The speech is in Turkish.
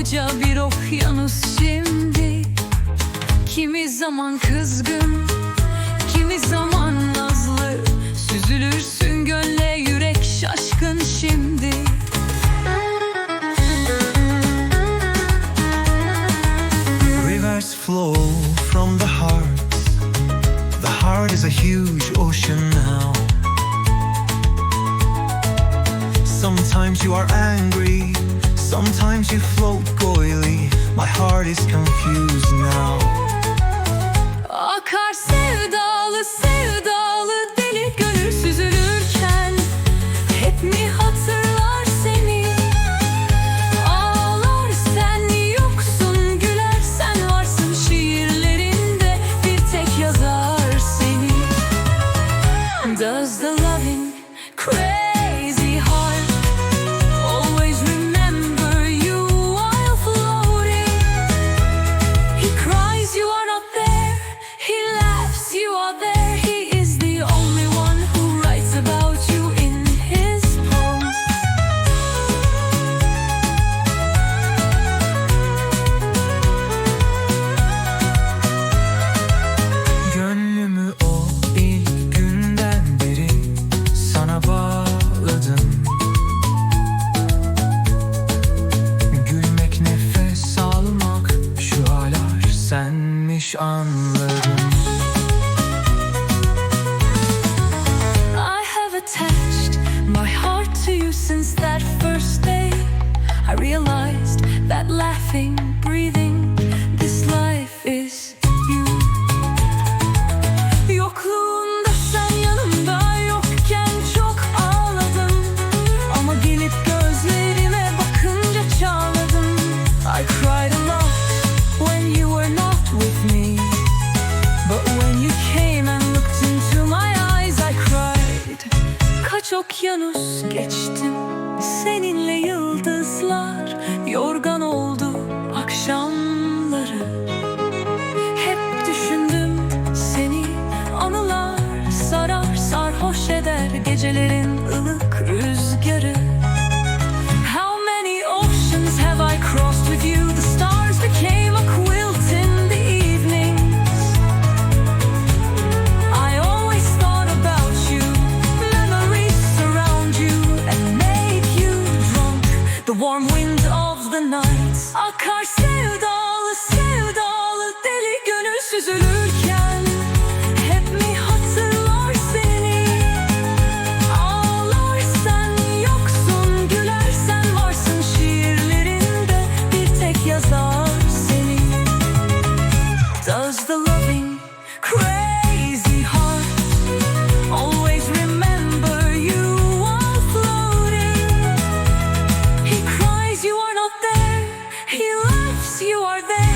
koca bir okyanus şimdi. Kimi zaman kızgın, kimi zaman nazlı. Süzülürsün gönle yürek şaşkın şimdi. Rivers flow from the heart. The heart is a huge ocean now. Sometimes you are angry sometimes you float coyly. My heart is confused now. Akar sevdalı sevdalı I have attached my heart to you since that first day. I realized that laughing, breathing, okyanus geçtim Seninle yıldızlar Yorgan oldu akşamları. Hep düşündüm seni Anılar sarar sarhoş eder Gecelerin ılık rüzgarı Akar sevdalı sevdalı deli gönül süzülür. birthday.